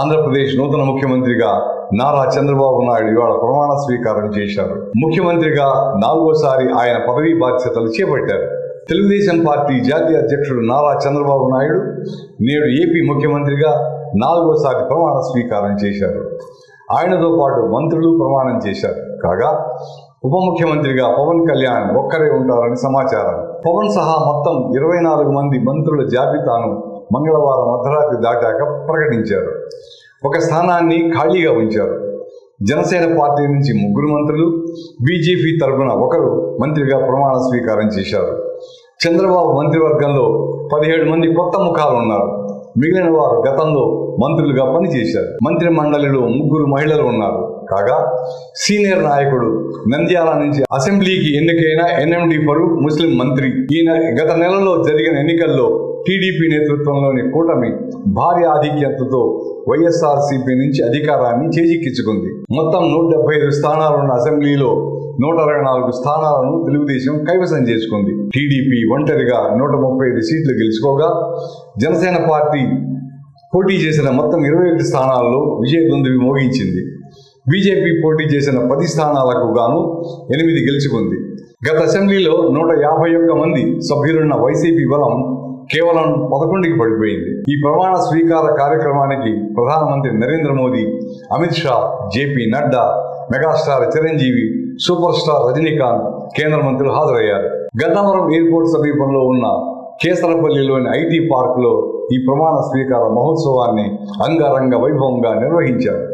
ఆంధ్రప్రదేశ్ నూతన ముఖ్యమంత్రిగా నారా చంద్రబాబు నాయుడు ఇవాళ ప్రమాణ స్వీకారం చేశారు. ముఖ్యమంత్రిగా నాలుగోసారి ఆయన పదవీ బాధ్యతలు చేపట్టారు. తెలుగుదేశం పార్టీ జాతీయ అధ్యక్షుడు నారా చంద్రబాబు నాయుడు నేడు ఏపీ ముఖ్యమంత్రిగా నాలుగోసారి ప్రమాణ స్వీకారం చేశారు. ఆయనతో పాటు మంత్రులు ప్రమాణం చేశారు. కాగా ఉప ముఖ్యమంత్రిగా పవన్ కళ్యాణ్ ఒక్కరే ఉంటారని సమాచారం. పవన్ సహా మొత్తం ఇరవై నాలుగు మంది మంత్రుల జాబితాను మంగళవారం అర్ధరాత్రి దాటాక ప్రకటించారు. ఒక స్థానాన్ని ఖాళీగా ఉంచారు. జనసేన పార్టీ నుంచి ముగ్గురు మంత్రులు బీజేపీ తరఫున ఒకరు మంత్రిగా ప్రమాణ స్వీకారం చేశారు. చంద్రబాబు మంత్రివర్గంలో పదిహేడు మంది కొత్త ముఖాలు ఉన్నారు. మిగిలిన వారు గతంలో మంత్రులుగా పనిచేశారు. మంత్రి మండలిలో ముగ్గురు మహిళలు ఉన్నారు. కాగా సీనియర్ నాయకుడు నంద్యాల నుంచి అసెంబ్లీకి ఎన్నికైన ఎన్ఎండి ఫరూక్ ముస్లిం మంత్రి. ఈయన గత నెలలో జరిగిన ఎన్నికల్లో టీడీపీ నేతృత్వంలోని కూటమి భారీ ఆధిక్యతతో వైఎస్ఆర్సీపీ నుంచి అధికారాన్ని చేజిక్కించుకుంది. మొత్తం నూట డెబ్బై ఐదు స్థానాలున్న అసెంబ్లీలో నూట అరవై నాలుగు స్థానాలను తెలుగుదేశం కైవసం చేసుకుంది. టీడీపీ ఒంటరిగా నూట ముప్పై ఐదు సీట్లు గెలుచుకోగా జనసేన పార్టీ పోటీ చేసిన మొత్తం ఇరవై ఒకటి స్థానాల్లో విజయదుందువి మోగించింది. బీజేపీ పోటీ చేసిన పది స్థానాలకు గాను ఎనిమిది గెలుచుకుంది. గత అసెంబ్లీలో నూట యాభై ఒక్క మంది సభ్యులున్న వైసీపీ బలం కేవలం పదకొండుకి పడిపోయింది. ఈ ప్రమాణ స్వీకార కార్యక్రమానికి ప్రధానమంత్రి Narendra Modi Amit Shah JP Nadda megastar Chiranjeevi super star Rajinikanth కేంద్ర మంత్రులు హాజరయ్యారు. గన్నవరం ఎయిర్పోర్ట్ సమీపంలో ఉన్న కేసరపల్లిలోని ఐటీ పార్కులో ఈ ప్రమాణ స్వీకార మహోత్సవాన్ని అంగరంగ వైభవంగా నిర్వహించారు.